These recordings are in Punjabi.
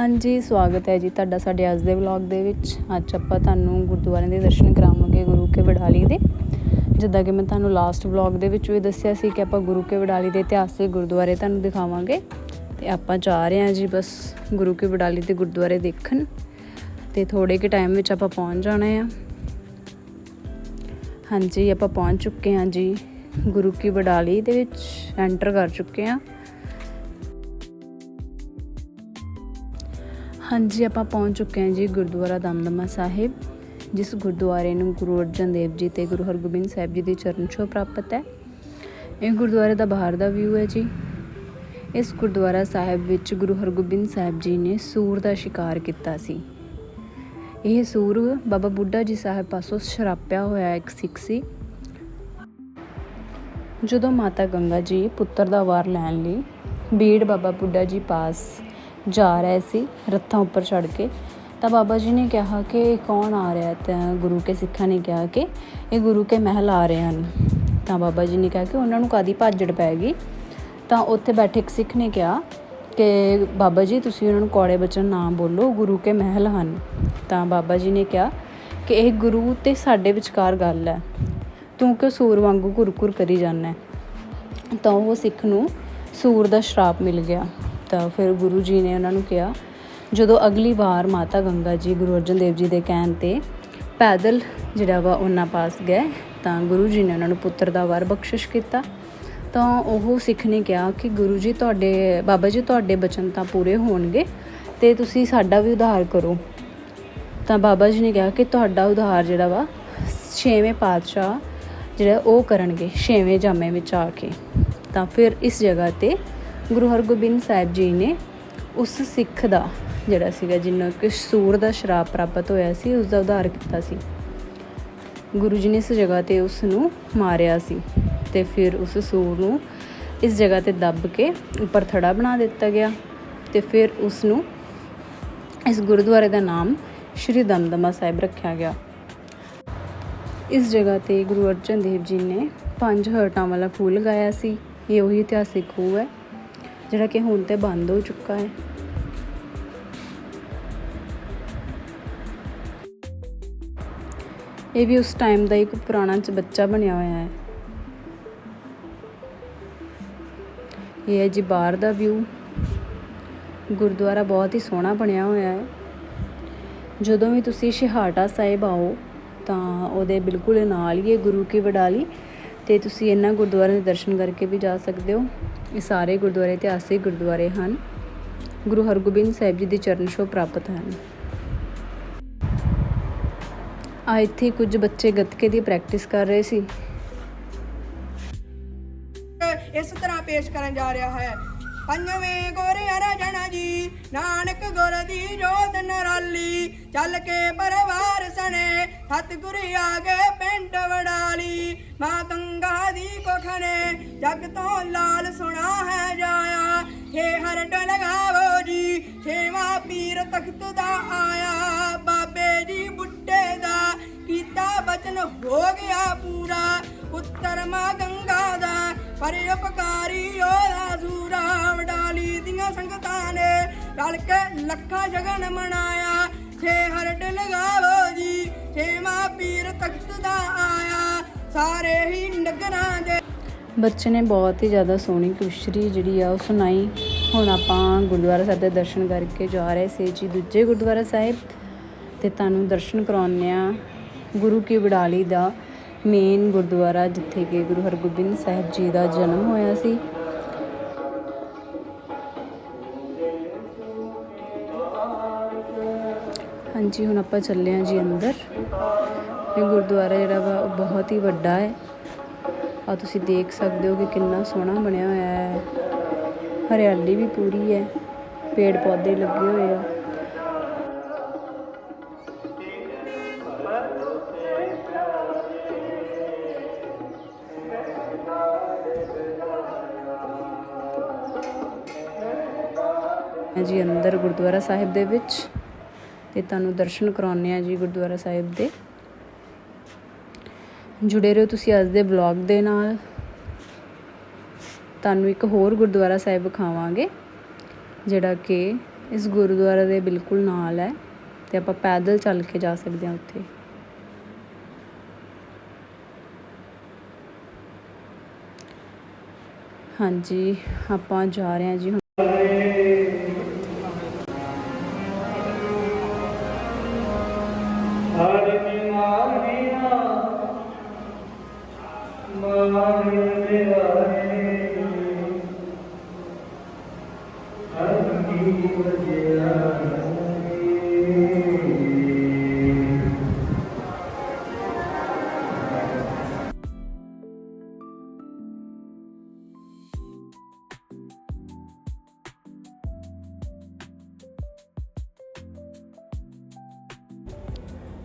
ਹਾਂਜੀ, ਸਵਾਗਤ ਹੈ ਜੀ ਤੁਹਾਡਾ ਸਾਡੇ ਅੱਜ ਦੇ ਵਲੌਗ ਦੇ ਵਿੱਚ। ਅੱਜ ਆਪਾਂ ਤੁਹਾਨੂੰ ਗੁਰਦੁਆਰਿਆਂ ਦੇ ਦਰਸ਼ਨ ਕਰਾਵਾਂਗੇ ਗੁਰੂ ਕੇ ਵਡਾਲੀ ਦੇ। ਜਿੱਦਾਂ ਕਿ ਮੈਂ ਤੁਹਾਨੂੰ ਲਾਸਟ ਵਲੌਗ ਦੇ ਵਿੱਚ ਵੀ ਦੱਸਿਆ ਸੀ ਕਿ ਆਪਾਂ ਗੁਰੂ ਕੇ ਵਡਾਲੀ ਦੇ ਇਤਿਹਾਸਿਕ ਗੁਰਦੁਆਰੇ ਤੁਹਾਨੂੰ ਦਿਖਾਵਾਂਗੇ। ਤੇ ਆਪਾਂ ਜਾ ਰਹੇ ਹਾਂ ਜੀ ਬਸ ਗੁਰੂ ਕੇ ਵਡਾਲੀ ਦੇ ਗੁਰਦੁਆਰੇ ਦੇਖਣ। ਤੇ ਥੋੜੇ ਕਿ ਟਾਈਮ ਵਿੱਚ ਆਪਾਂ ਪਹੁੰਚ ਜਾਣਾ ਆ। ਹਾਂਜੀ, ਆਪਾਂ ਪਹੁੰਚ ਚੁੱਕੇ ਹਾਂ ਜੀ ਗੁਰੂ ਕੀ ਵਡਾਲੀ ਦੇ ਵਿੱਚ। ਐਂਟਰ ਕਰ ਚੁੱਕੇ ਹਾਂ। ਹਾਂਜੀ, ਆਪਾਂ ਪਹੁੰਚ ਚੁੱਕੇ ਹਾਂ ਜੀ ਗੁਰਦੁਆਰਾ ਦਮਦਮਾ ਸਾਹਿਬ, ਜਿਸ ਗੁਰਦੁਆਰੇ ਨੂੰ ਗੁਰੂ ਅਰਜਨ ਦੇਵ ਜੀ ਤੇ ਗੁਰੂ ਹਰਗੋਬਿੰਦ ਸਾਹਿਬ ਜੀ ਦੀ ਚਰਨ ਛੋਹ ਪ੍ਰਾਪਤ ਹੈ। ਇਹ ਗੁਰਦੁਆਰੇ ਦਾ ਬਾਹਰ ਦਾ ਵਿਊ ਹੈ ਜੀ। ਇਸ ਗੁਰਦੁਆਰਾ ਸਾਹਿਬ ਵਿੱਚ ਗੁਰੂ ਹਰਗੋਬਿੰਦ ਸਾਹਿਬ ਜੀ ਨੇ ਸੂਰ ਦਾ ਸ਼ਿਕਾਰ ਕੀਤਾ ਸੀ। ਇਹ ਸੂਰ ਬਾਬਾ ਬੁੱਢਾ ਜੀ ਸਾਹਿਬ ਪਾਸੋਂ ਸ਼ਰਾਪਿਆ ਹੋਇਆ ਇੱਕ ਸਿੱਖ ਸੀ। ਜਦੋਂ ਮਾਤਾ ਗੰਗਾ ਜੀ ਪੁੱਤਰ ਦਾ ਵਾਰ ਲੈਣ ਲਈ ਬੀੜ ਬਾਬਾ ਬੁੱਢਾ ਜੀ ਪਾਸ ਜਾ ਰਹੇ ਸੀ, ਰੱਥਾਂ ਉੱਪਰ ਚੜ ਕੇ। ਤਾਂ ਬਾਬਾ ਜੀ ਨੇ ਕਿਹਾ ਕਿ ਇਹ ਕੌਣ ਆ ਰਿਹਾ ਤਾਂ ਗੁਰੂ ਕੇ ਸਿੱਖਾਂ ਨੇ ਕਿਹਾ ਕਿ ਇਹ ਗੁਰੂ ਕੇ ਮਹਿਲ ਆ ਰਹੇ ਹਨ ਤਾਂ ਬਾਬਾ ਜੀ ਨੇ ਕਿਹਾ ਕਿ ਉਹਨਾਂ ਨੂੰ ਕਾਦੀ ਭਾਜੜ ਪੈ ਗਈ? ਤਾਂ ਉੱਥੇ ਬੈਠੇ ਇੱਕ ਸਿੱਖ ਨੇ ਕਿਹਾ ਕਿ ਬਾਬਾ ਜੀ, ਤੁਸੀਂ ਉਹਨਾਂ ਨੂੰ ਕੌੜੇ ਬਚਨ ਨਾ ਬੋਲੋ, ਗੁਰੂ ਕੇ ਮਹਿਲ ਹਨ। ਤਾਂ ਬਾਬਾ ਜੀ ਨੇ ਕਿਹਾ ਕਿ ਇਹ ਗੁਰੂ ਤੇ ਸਾਡੇ ਵਿਚਕਾਰ ਗੱਲ ਹੈ। ਤੂੰ ਕਿਉਂ ਸੂਰ ਵਾਂਗੂ ਕੁਰਕੁਰ ਕਰੀ ਜਾਂਦਾ ਤਾਂ ਉਹ ਸਿੱਖ ਨੂੰ ਸੂਰ ਦਾ ਸ਼ਰਾਪ ਮਿਲ ਗਿਆ। ਤਾਂ ਫਿਰ ਗੁਰੂ ਜੀ ਨੇ ਉਹਨਾਂ ਨੂੰ ਕਿਹਾ, ਜਦੋਂ ਅਗਲੀ ਵਾਰ ਮਾਤਾ ਗੰਗਾ ਜੀ ਗੁਰੂ ਅਰਜਨ ਦੇਵ ਜੀ ਦੇ ਕਹਿਣ ਤੇ ਪੈਦਲ ਜਿਹੜਾ ਵਾ ਉਹਨਾਂ ਪਾਸ ਗਏ, ਤਾਂ ਗੁਰੂ ਜੀ ਨੇ ਉਹਨਾਂ ਨੂੰ ਪੁੱਤਰ ਦਾ ਵਰ ਬਖਸ਼ਿਸ਼ ਕੀਤਾ। ਤਾਂ ਉਹ ਸਿੱਖ ਨੇ ਕਿਹਾ ਕਿ ਗੁਰੂ ਜੀ ਤੁਹਾਡੇ, ਬਾਬਾ ਜੀ ਤੁਹਾਡੇ ਬਚਨ ਤਾਂ ਪੂਰੇ ਹੋਣਗੇ ਤੇ ਤੁਸੀਂ ਸਾਡਾ ਵੀ ਉਧਾਰ ਕਰੋ। ਤਾਂ ਬਾਬਾ ਜੀ ਨੇ ਕਿਹਾ ਕਿ ਤੁਹਾਡਾ ਉਧਾਰ ਜਿਹੜਾ ਵਾ ਛੇਵੇਂ ਪਾਤਸ਼ਾਹ ਜਿਹੜਾ ਉਹ ਕਰਨਗੇ, ਛੇਵੇਂ ਜਾਮੇ ਵਿੱਚ ਆ ਕੇ। ਤਾਂ ਫਿਰ ਇਸ ਜਗ੍ਹਾ ਤੇ ਗੁਰੂ ਹਰਗੋਬਿੰਦ ਸਾਹਿਬ ਜੀ ਨੇ ਉਸ ਸਿੱਖ ਦਾ ਜਿਹੜਾ ਸੀਗਾ ਜਿਹਨੂੰ ਕਿ ਸੂਰ ਦਾ ਸ਼ਰਾਪ ਪ੍ਰਾਪਤ ਹੋਇਆ ਸੀ ਉਸ ਦਾ ਉਧਾਰ ਕੀਤਾ ਸੀ। ਗੁਰੂ ਜੀ ਨੇ ਇਸ ਜਗ੍ਹਾ ਤੇ ਉਸ ਨੂੰ ਮਾਰਿਆ ਸੀ ਤੇ ਫਿਰ ਉਸ ਸੂਰ ਨੂੰ ਇਸ ਜਗ੍ਹਾ ਤੇ ਦੱਬ ਕੇ ਉੱਪਰ ਥੜਾ ਬਣਾ ਦਿੱਤਾ ਗਿਆ ਤੇ ਫਿਰ ਉਸ ਨੂੰ ਇਸ ਗੁਰਦੁਆਰੇ ਦਾ ਨਾਮ ਸ਼੍ਰੀ ਦਮਦਮਾ ਸਾਹਿਬ ਰੱਖਿਆ ਗਿਆ। ਇਸ ਜਗ੍ਹਾ ਤੇ ਗੁਰੂ ਅਰਜਨ ਦੇਵ ਜੀ ਨੇ ਪੰਜ ਹਰਟਾਂ ਵਾਲਾ ਖੂਹ ਲਗਾਇਆ ਸੀ। ਇਹ ਉਹੀ ਇਤਿਹਾਸਿਕ ਖੂਹ ਹੈ। ਜਿਹੜਾ ਕਿ ਹੁਣ ਤੇ ਬੰਦ ਹੋ ਚੁੱਕਾ ਹੈ। ਇਹ ਵੀ ਉਸ ਟਾਈਮ ਦਾ ਇੱਕ ਪੁਰਾਣਾ ਚ ਬੱਚਾ ਬਣਿਆ ਹੋਇਆ ਹੈ। ਇਹ ਹੈ ਜੀ ਬਾਹਰ ਦਾ ਵਿਊ ਗੁਰਦੁਆਰਾ ਬਹੁਤ ਹੀ ਸੋਹਣਾ ਬਣਿਆ ਹੋਇਆ ਹੈ। ਜਦੋਂ ਵੀ ਤੁਸੀਂ ਸ਼ਹਾਟਾ ਸਾਹਿਬ ਆਓ, ਤਾਂ ਉਹਦੇ ਬਿਲਕੁਲ ਨਾਲ ਹੀ ਹੈ ਗੁਰੂ ਕੀ ਵਡਾਲੀ। ਤੇ ਤੁਸੀਂ ਇਹਨਾਂ ਗੁਰਦੁਆਰਿਆਂ ਦੇ ਦਰਸ਼ਨ ਕਰਕੇ ਵੀ ਜਾ ਸਕਦੇ ਹੋ। ਇਹ ਸਾਰੇ ਗੁਰਦੁਆਰੇ ਇਤਿਹਾਸਿਕ ਗੁਰਦੁਆਰੇ ਹਨ। ਗੁਰੂ ਹਰਗੋਬਿੰਦ ਸਾਹਿਬ ਜੀ ਦੇ ਚਰਨ ਛੋਹ ਪ੍ਰਾਪਤ ਹਨ। ਆ ਇੱਥੇ ਕੁਝ ਬੱਚੇ ਗੱਤਕੇ ਦੀ ਪ੍ਰੈਕਟਿਸ ਕਰ ਰਹੇ ਸੀ। ਇਸ ਤਰ੍ਹਾਂ ਪੇਸ਼ ਕਰਨ ਜਾ ਰਿਹਾ ਹੈ। ਪੰਜਵੇਂ ਗੋਰਿਆ ਰਾਜਣਾ ਜੀ, ਨਾਨਕ ਗੁਰ ਦੀ ਜੋਤ ਨਰਾਲੀ, ਚੱਲ ਕੇ ਪਰਵਾਰ ਸਣੇ, ਸਤਿਗੁਰੂ ਆਗੇ ਪਿੰਡ ਵਡਾਲੀ, ਮਾਂ ਗੰਗਾ ਦੀ ਕੋਖਣੇ, ਜਗ ਤੋਂ ਲਾਲ ਦਾ ਆਇਆ, ਬਾਬੇ ਜੀ ਬੁੱਢੇ ਦਾ ਕੀਤਾ ਬਚਨ ਹੋ ਗਿਆ ਪੂਰਾ। ਪੁੱਤਰ ਮਾਂ ਗੰਗਾ ਦਾ, ਪਰ ਉਪਕਾਰੀ ਉਹਦਾ ਸੂਰਾ ਵਡਾਲੀ ਦੀਆਂ ਸੰਗਤਾਂ ਨੇ ਰਲ ਕੇ ਲੱਖਾਂ ਜਗਨ ਮਨਾਇਆ। ਛੇ ਹਰਡ ਲਗਾਵੋ ਜੀ, ਛੇ ਛੇਵਾਂ ਪੀਰ ਤਖਤ ਦਾ ਆਇਆ। ਸਾਰੇ ਹੀ ਨਗਰਾਂ ਦੇ ਬੱਚੇ ਨੇ ਬਹੁਤ ਹੀ ਜ਼ਿਆਦਾ ਸੋਹਣੀ ਕੁਸ਼ਰੀ ਜਿਹੜੀ ਆ ਉਹ ਸੁਣਾਈ। ਹੁਣ ਆਪਾਂ ਗੁਰਦੁਆਰਾ ਸਾਹਿਬ ਦੇ ਦਰਸ਼ਨ ਕਰਕੇ ਜਾ ਰਹੇ ਸੀ ਜੀ ਦੂਜੇ ਗੁਰਦੁਆਰਾ ਸਾਹਿਬ ਤੇ ਤੁਹਾਨੂੰ ਦਰਸ਼ਨ ਕਰਾਉਂਦੇ ਆ ਗੁਰੂ ਕੀ ਵਡਾਲੀ ਦਾ ਮੇਨ ਗੁਰਦੁਆਰਾ ਜਿੱਥੇ ਕਿ ਗੁਰੂ ਹਰਗੋਬਿੰਦ ਸਾਹਿਬ ਜੀ ਦਾ ਜਨਮ ਹੋਇਆ ਸੀ। ਹਾਂਜੀ, ਹੁਣ ਆਪਾਂ ਚੱਲੇ ਹਾਂ ਜੀ ਅੰਦਰ। ਇਹ ਗੁਰਦੁਆਰਾ ਜਿਹੜਾ ਵਾ ਉਹ ਬਹੁਤ ਹੀ ਵੱਡਾ ਹੈ। ਆ ਤੁਸੀਂ ਦੇਖ ਸਕਦੇ ਹੋ ਕਿ ਕਿੰਨਾ ਸੋਹਣਾ ਬਣਿਆ ਹੋਇਆ ਹੈ। ਹਰਿਆਲੀ ਵੀ ਪੂਰੀ ਹੈ, ਪੇੜ ਪੌਦੇ ਲੱਗੇ ਹੋਏ ਆ। ਜੀ ਅੰਦਰ ਗੁਰਦੁਆਰਾ ਸਾਹਿਬ ਦੇ ਵਿੱਚ ਤੇ ਤੁਹਾਨੂੰ ਦਰਸ਼ਨ ਕਰਾਉਂਦੇ ਆ ਜੀ ਗੁਰਦੁਆਰਾ ਸਾਹਿਬ ਦੇ। ਜੁੜੇ ਰਹੋ ਤੁਸੀਂ ਅੱਜ ਦੇ ਵਲੌਗ ਦੇ ਨਾਲ। ਤੁਹਾਨੂੰ ਇੱਕ ਹੋਰ ਗੁਰਦੁਆਰਾ ਸਾਹਿਬ ਵਿਖਾਵਾਂਗੇ, ਜਿਹੜਾ ਕਿ ਇਸ ਗੁਰਦੁਆਰਾ ਦੇ ਬਿਲਕੁਲ ਨਾਲ ਹੈ ਅਤੇ ਆਪਾਂ ਪੈਦਲ ਚੱਲ ਕੇ ਜਾ ਸਕਦੇ ਹਾਂ ਉੱਥੇ। ਹਾਂਜੀ, ਆਪਾਂ ਜਾ ਰਹੇ ਹਾਂ ਜੀ ਹੁਣ।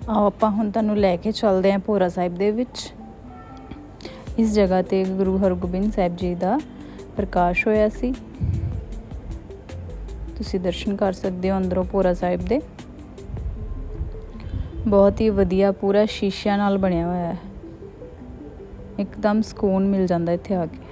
ਆਓ ਆਪਾਂ ਹੁਣ ਤੁਹਾਨੂੰ ਲੈ ਕੇ ਚੱਲਦੇ ਹਾਂ ਭੋਰਾ ਸਾਹਿਬ ਦੇ ਵਿੱਚ। ਇਸ ਜਗ੍ਹਾ ਤੇ ਗੁਰੂ ਹਰਗੋਬਿੰਦ ਸਾਹਿਬ ਜੀ ਦਾ ਪ੍ਰਕਾਸ਼ ਹੋਇਆ ਸੀ। ਤੁਸੀਂ ਦਰਸ਼ਨ ਕਰ ਸਕਦੇ ਹੋ ਅੰਦਰੋਂ ਭੋਰਾ ਸਾਹਿਬ ਦੇ। ਬਹੁਤ ਹੀ ਵਧੀਆ ਪੂਰਾ ਸ਼ੀਸ਼ਿਆਂ ਨਾਲ ਬਣਿਆ ਹੋਇਆ ਹੈ। ਇੱਕਦਮ ਸਕੂਨ ਮਿਲ ਜਾਂਦਾ ਇੱਥੇ ਆ ਕੇ।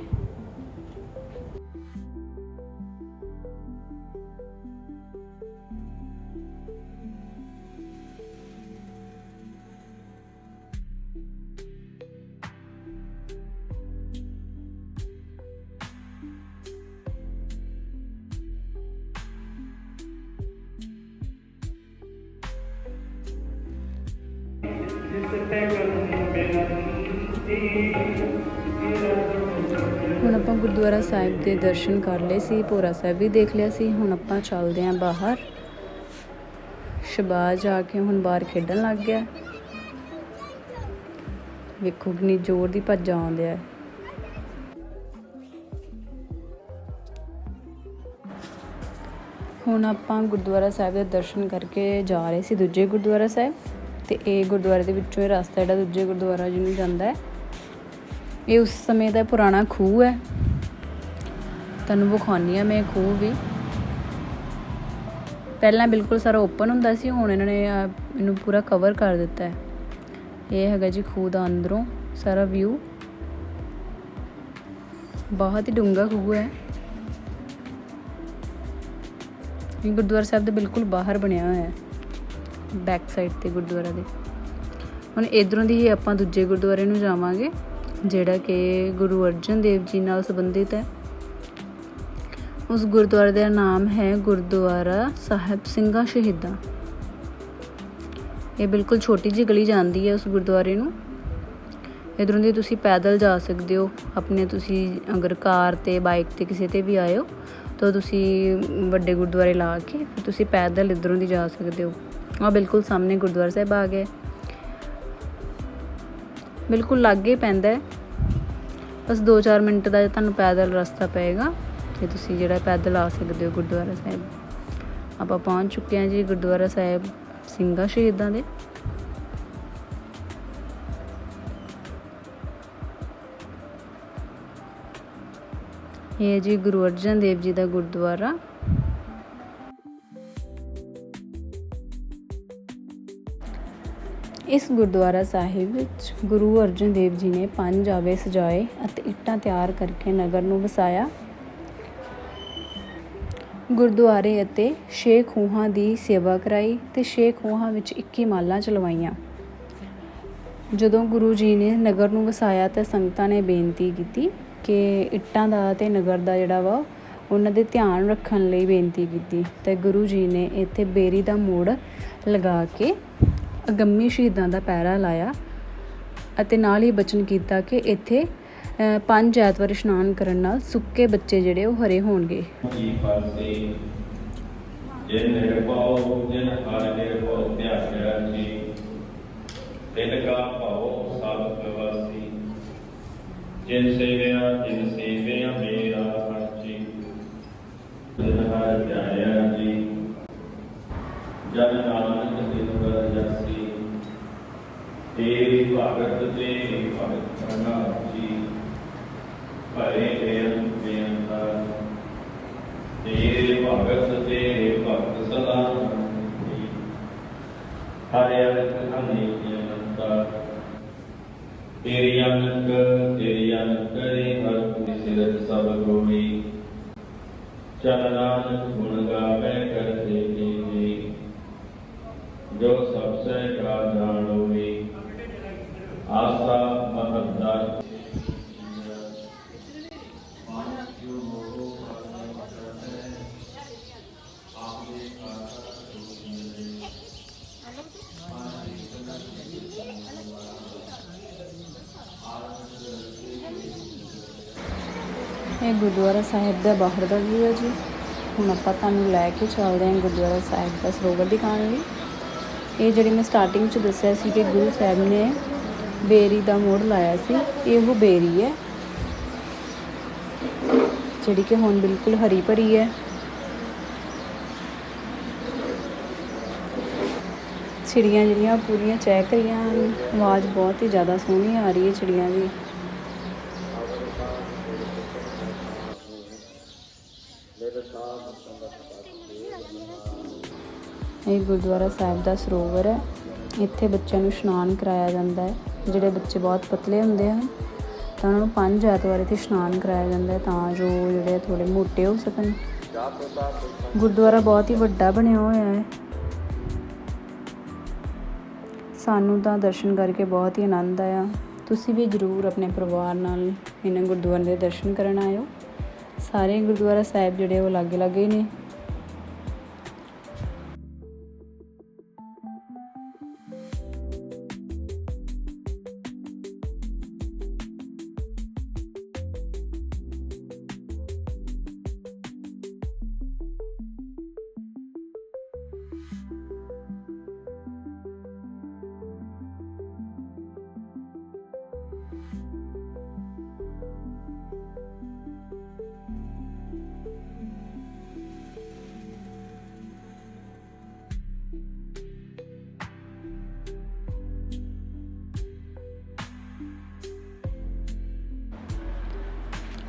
ਹੁਣ ਆਪਾਂ ਗੁਰਦੁਆਰਾ ਸਾਹਿਬ ਦੇ ਦਰਸ਼ਨ ਕਰ ਲਏ ਸੀ, ਭੋਰਾ ਸਾਹਿਬ ਵੀ ਦੇਖ ਲਿਆ ਸੀ, ਹੁਣ ਆਪਾਂ ਚੱਲਦੇ ਆਂ ਬਾਹਰ। ਸ਼ਬਾਜ ਆ ਕੇ ਹੁਣ ਬਾਹਰ ਖੇਡਣ ਲੱਗ ਗਿਆ। ਵੇਖੋ ਕਿੰਨੀ ਜ਼ੋਰ ਦੀ ਭੱਜ ਆਉਂਦੇ ਆ। ਹੁਣ ਆਪਾਂ ਗੁਰਦੁਆਰਾ ਸਾਹਿਬ ਦੇ ਦਰਸ਼ਨ ਕਰਕੇ ਜਾ ਰਹੇ ਸੀ ਦੂਜੇ ਗੁਰਦੁਆਰਾ ਸਾਹਿਬ, ਤੇ ਇਹ ਗੁਰਦੁਆਰੇ ਦੇ ਵਿੱਚੋਂ ਇਹ ਰਸਤਾ ਜਿਹੜਾ ਦੂਜੇ ਗੁਰਦੁਆਰਾ ਜੀ ਨੂੰ ਜਾਂਦਾ ਹੈ ਇਹ ਉਸ ਸਮੇਂ ਦਾ ਪੁਰਾਣਾ ਖੂਹ ਹੈ। ਤੁਹਾਨੂੰ ਵਿਖਾਉਂਦੀ ਹਾਂ ਮੈਂ ਖੂਹ ਵੀ। ਪਹਿਲਾਂ ਬਿਲਕੁਲ ਸਾਰਾ ਓਪਨ ਹੁੰਦਾ ਸੀ, ਹੁਣ ਇਹਨਾਂ ਨੇ ਇਹਨੂੰ ਪੂਰਾ ਕਵਰ ਕਰ ਦਿੱਤਾ ਹੈ। ਇਹ ਹੈਗਾ ਜੀ ਖੂਹ ਦਾ ਅੰਦਰੋਂ ਸਾਰਾ ਵਿਊ ਬਹੁਤ ਹੀ ਡੂੰਘਾ ਖੂਹ ਹੈ। ਇਹ ਗੁਰਦੁਆਰਾ ਸਾਹਿਬ ਦੇ ਬਿਲਕੁਲ ਬਾਹਰ ਬਣਿਆ ਹੋਇਆ ਹੈ। ਬੈਕ ਸਾਈਡ ਤੇ ਗੁਰਦੁਆਰਾ ਦੇ। ਹੁਣ ਇਧਰੋਂ ਦੀ ਹੀ ਆਪਾਂ ਦੂਜੇ ਗੁਰਦੁਆਰੇ ਨੂੰ ਜਾਵਾਂਗੇ। ਜਿਹੜਾ ਕਿ ਗੁਰੂ ਅਰਜਨ ਦੇਵ ਜੀ ਨਾਲ ਸੰਬੰਧਿਤ ਹੈ। ਉਸ ਗੁਰਦੁਆਰੇ ਦਾ ਨਾਮ ਹੈ ਗੁਰਦੁਆਰਾ ਸਾਹਿਬ ਸਿੰਘਾਂ ਸ਼ਹੀਦਾਂ। ਇਹ ਬਿਲਕੁਲ ਛੋਟੀ ਜਿਹੀ ਗਲੀ ਜਾਂਦੀ ਹੈ ਉਸ ਗੁਰਦੁਆਰੇ ਨੂੰ। ਇਧਰੋਂ ਦੀ ਤੁਸੀਂ ਪੈਦਲ ਜਾ ਸਕਦੇ ਹੋ। ਆਪਣੇ ਤੁਸੀਂ ਅਗਰ ਕਾਰ ਤੇ, ਬਾਈਕ ਤੇ ਕਿਸੇ ਤੇ ਵੀ ਆਇਓ ਤਾਂ ਤੁਸੀਂ ਵੱਡੇ ਗੁਰਦੁਆਰੇ ਲਾ ਕੇ ਤੁਸੀਂ ਪੈਦਲ ਇਧਰੋਂ ਦੀ ਜਾ ਸਕਦੇ ਹੋ। ਆ ਬਿਲਕੁਲ ਸਾਹਮਣੇ ਗੁਰਦੁਆਰਾ ਸਾਹਿਬ ਆ ਗਿਆ ਬਿਲਕੁਲ ਲਾਗੇ ਪੈਂਦਾ ਬਸ 2-4 ਮਿੰਟ ਦਾ ਤੁਹਾਨੂੰ ਪੈਦਲ ਰਸਤਾ ਪਏਗਾ ਤੇ ਤੁਸੀਂ ਜਿਹੜਾ ਪੈਦਲ ਆ ਸਕਦੇ ਹੋ ਗੁਰਦੁਆਰਾ ਸਾਹਿਬ। ਆਪਾਂ ਪਹੁੰਚ ਚੁੱਕੇ ਹਾਂ ਜੀ ਗੁਰਦੁਆਰਾ ਸਾਹਿਬ ਸਿੰਘਾਂ ਸ਼ਹੀਦਾਂ ਦੇ। ਇਹ ਜੀ ਗੁਰੂ ਅਰਜਨ ਦੇਵ ਜੀ ਦਾ ਗੁਰਦੁਆਰਾ। ਇਸ ਗੁਰਦੁਆਰਾ ਸਾਹਿਬ ਵਿੱਚ ਗੁਰੂ ਅਰਜਨ ਦੇਵ ਜੀ ਨੇ ਪੰਜ ਆਵੇ ਸਜਾਏ ਅਤੇ ਇੱਟਾਂ ਤਿਆਰ ਕਰਕੇ ਨਗਰ ਨੂੰ ਵਸਾਇਆ। ਗੁਰਦੁਆਰੇ ਅਤੇ ਛੇ ਖੂਹਾਂ ਦੀ ਸੇਵਾ ਕਰਾਈ ਤੇ ਛੇ ਖੂਹਾਂ ਵਿੱਚ 21 ਮਾਲਾਂ ਚਲਵਾਈਆਂ। ਜਦੋਂ ਗੁਰੂ ਜੀ ਨੇ ਨਗਰ ਨੂੰ ਵਸਾਇਆ ਤਾਂ ਸੰਗਤਾਂ ਨੇ ਬੇਨਤੀ ਕੀਤੀ ਕਿ ਇੱਟਾਂ ਦਾ ਤੇ ਨਗਰ ਦਾ ਜਿਹੜਾ ਵਾ, ਉਹਨਾਂ ਦੇ ਧਿਆਨ ਰੱਖਣ ਲਈ ਬੇਨਤੀ ਕੀਤੀ। ਤੇ ਗੁਰੂ ਜੀ ਨੇ ਇੱਥੇ ਬੇਰੀ ਦਾ ਮੋੜ ਲਗਾ ਕੇ ਅਗੰਮੀ ਸ਼ਹੀਦਾਂ ਦਾ ਪਹਿਰਾ ਲਾਇਆ ਅਤੇ ਨਾਲ ਹੀ ਬਚਨ ਕੀਤਾ ਕਿ ਇੱਥੇ ਪੰਜ ਐਤਵਾਰ ਇਸ਼ਨਾਨ ਕਰਨ ਨਾਲ ਸੁੱਕੇ ਬੱਚੇ ਜਿਹੜੇ ਉਹ ਹਰੇ ਹੋਣਗੇ। ਜੀ ਫਾਸੀ ਜਿਨ ਨਿਰਭਉ, ਜਿਨ ਹਰ ਨਿਰਭਉ ਧਿਆਇਆ ਜੀ ਤਿਨ ਕਾ ਭਾਉ, ਸਭ ਪ੍ਰਵਾਸੀ। ਜਿਨ ਸੇਵਿਆ ਜਿਨ ਸੇਵਿਆ, ਮੇਰਾ ਹਰਜੀ। ਜਿਨ ਹਰ ਧਿਆਇਆ ਜੀ। ਜਨ ਨਾਨਕ ਦਿਨ ਵਰ ਜਸੀ ਤੇਰੀ ਭਗਤ ਤੇਰੀ ਭਗਤ ਕਰਨਾ ਜੀ। ਭਰੇ ਬੇਅੰਤ ਬੇਅੰਤਾ ਤੇਰੇ ਭਗਤ ਤੇਰੇ ਭਗਤ ਸਦਾ ਜੀ ਹਰਿ ਅਰਥ ਅਨੇਕ ਅਨੰਤਾ ਤੇਰੀ ਅਨਕ ਤੇਰੀ ਅਨਕ ਰੇ ਹਰ ਕੋਈ ਸਿਰਤ ਸਭ ਗੋਈ। ਚਲ ਗੁਣ ਗਾਵੇ ਕਰਤੇ ਗੁਰਦੁਆਰਾ ਸਾਹਿਬ ਦਾ ਬਾਹਰ ਦਾ ਵਿਊ ਹੈ ਜੀ। ਹੁਣ ਆਪਾਂ ਤੁਹਾਨੂੰ ਲੈ ਕੇ ਚੱਲਦੇ ਹਾਂ ਗੁਰਦੁਆਰਾ ਸਾਹਿਬ ਦਾ ਸਰੋਵਰ ਦਿਖਾਉਣ ਲਈ। ਇਹ ਜਿਹੜੀ ਮੈਂ ਸਟਾਰਟਿੰਗ 'ਚ ਦੱਸਿਆ ਸੀ ਕਿ ਗੁਰੂ ਸਾਹਿਬ ਨੇ ਬੇਰੀ ਦਾ ਮੋੜ ਲਾਇਆ ਸੀ, ਇਹ ਉਹ ਬੇਰੀ ਹੈ। ਜਿਹੜੀ ਕਿ ਹੁਣ ਬਿਲਕੁਲ ਹਰੀ ਭਰੀ ਹੈ। ਚਿੜੀਆਂ ਜਿਹੜੀਆਂ ਪੂਰੀਆਂ ਚੈੱਕ ਰਹੀਆਂ ਹਨ। ਆਵਾਜ਼ ਬਹੁਤ ਹੀ ਜ਼ਿਆਦਾ ਸੋਹਣੀ ਆ ਰਹੀ ਹੈ ਚਿੜੀਆਂ ਦੀ। ਇਹ ਗੁਰਦੁਆਰਾ ਸਾਹਿਬ ਦਾ ਸਰੋਵਰ ਹੈ। ਇੱਥੇ ਬੱਚਿਆਂ ਨੂੰ ਇਸ਼ਨਾਨ ਕਰਾਇਆ ਜਾਂਦਾ ਹੈ। ਜਿਹੜੇ ਬੱਚੇ ਬਹੁਤ ਪਤਲੇ ਹੁੰਦੇ ਹਨ, ਤਾਂ ਉਹਨਾਂ ਨੂੰ ਪੰਜ ਐਤਵਾਰ ਇੱਥੇ ਇਸ਼ਨਾਨ ਕਰਾਇਆ ਜਾਂਦਾ ਹੈ ਤਾਂ ਜੋ ਜਿਹੜੇ ਥੋੜੇ ਮੋਟੇ ਹੋ ਸਕਣ। ਗੁਰਦੁਆਰਾ ਬਹੁਤ ਹੀ ਵੱਡਾ ਬਣਿਆ ਹੋਇਆ ਹੈ। ਸਾਨੂੰ ਤਾਂ ਦਰਸ਼ਨ ਕਰਕੇ ਬਹੁਤ ਹੀ ਆਨੰਦ ਆਇਆ। ਤੁਸੀਂ ਵੀ ਜਰੂਰ ਆਪਣੇ ਪਰਿਵਾਰ ਨਾਲ ਇਹਨਾਂ ਗੁਰਦੁਆਰਿਆਂ ਦੇ ਦਰਸ਼ਨ ਕਰਨ ਆਇਓ। ਸਾਰੇ ਗੁਰਦੁਆਰਾ ਸਾਹਿਬ ਜਿਹੜੇ ਉਹ ਲਾਗੇ ਲਾਗੇ ਨੇ।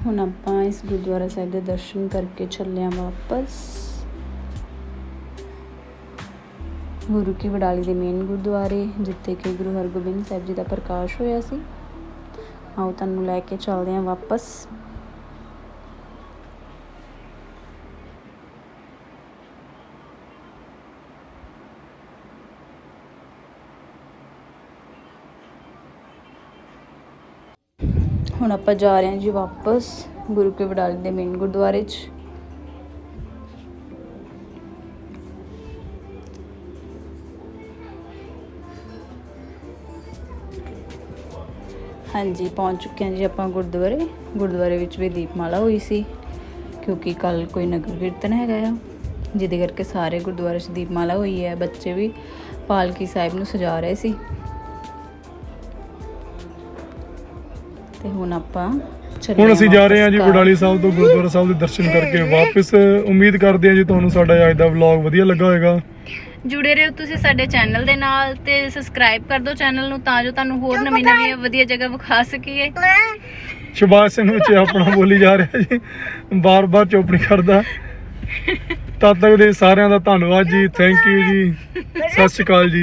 ਹੁਣ ਆਪਾਂ ਇਸ ਗੁਰਦੁਆਰਾ ਸਾਹਿਬ ਦੇ ਦਰਸ਼ਨ ਕਰਕੇ ਚੱਲੇ ਹਾਂ ਵਾਪਸ। ਗੁਰੂ ਕੀ ਵਡਾਲੀ ਦੇ ਮੇਨ ਗੁਰਦੁਆਰੇ, ਜਿੱਥੇ ਕਿ ਗੁਰੂ ਹਰਗੋਬਿੰਦ ਸਾਹਿਬ ਜੀ ਦਾ ਪ੍ਰਕਾਸ਼ ਹੋਇਆ ਸੀ। ਆਓ ਤੁਹਾਨੂੰ ਲੈ ਕੇ ਚੱਲਦੇ ਹਾਂ ਵਾਪਸ। ਹੁਣ ਆਪਾਂ ਜਾ ਰਹੇ ਹਾਂ ਜੀ ਵਾਪਸ ਗੁਰੂ ਕੇ ਵਡਾਲੀ ਦੇ ਮੇਨ ਗੁਰਦੁਆਰੇ 'ਚ। ਹਾਂਜੀ, ਪਹੁੰਚ ਚੁੱਕੇ ਹਾਂ ਜੀ ਆਪਾਂ ਗੁਰਦੁਆਰੇ। ਗੁਰਦੁਆਰੇ ਵਿੱਚ ਵੀ ਦੀਪਮਾਲਾ ਹੋਈ ਸੀ, ਕਿਉਂਕਿ ਕੱਲ ਕੋਈ ਨਗਰ ਕੀਰਤਨ ਹੈਗਾ ਆ, ਜਿਹਦੇ ਕਰਕੇ ਸਾਰੇ ਗੁਰਦੁਆਰੇ 'ਚ ਦੀਪਮਾਲਾ ਹੋਈ ਹੈ। ਬੱਚੇ ਵੀ ਪਾਲਕੀ ਸਾਹਿਬ ਨੂੰ ਸਜਾ ਰਹੇ ਸੀ। ਤੇ ਹੁਣ ਆਪਾਂ ਚੱਲੇ ਹੁਣ ਅਸੀਂ ਜਾ ਰਹੇ ਹਾਂ ਜੀ। ਵਡਾਲੀ ਸਾਹਿਬ ਤੋਂ ਗੁਰਦੁਆਰਾ ਸਾਹਿਬ ਦੇ ਦਰਸ਼ਨ ਕਰਕੇ ਵਾਪਸ। ਉਮੀਦ ਕਰਦੇ ਹਾਂ ਜੀ ਤੁਹਾਨੂੰ ਸਾਡਾ ਅੱਜ ਦਾ ਵਲੌਗ ਵਧੀਆ ਲੱਗਾ ਹੋਵੇਗਾ ਜੁੜੇ ਰਹੋ ਤੁਸੀਂ ਸਾਡੇ ਚੈਨਲ ਦੇ ਨਾਲ ਤੇ ਸਬਸਕ੍ਰਾਈਬ ਕਰ ਦਿਓ ਚੈਨਲ ਨੂੰ ਤਾਂ ਜੋ ਤੁਹਾਨੂੰ ਹੋਰ ਨਵੀਂ ਨਵੀਂ ਵਧੀਆ ਜਗ੍ਹਾ ਵਿਖਾ ਸਕੀਏ। ਸ਼ਬਾਸ਼ ਸਿੰਘ ਵਿੱਚ ਆਪਣਾ ਬੋਲੀ ਜਾ ਰਿਹਾ ਜੀ ਬਾਰ-ਬਾਰ ਚੁੱਪ ਨਹੀਂ ਕਰਦਾ। ਤਦ ਤੱਕ ਦੇ ਸਾਰਿਆਂ ਦਾ ਧੰਨਵਾਦ ਜੀ ਥੈਂਕ ਯੂ ਜੀ। ਸਤਿ ਸ਼੍ਰੀ ਅਕਾਲ ਜੀ।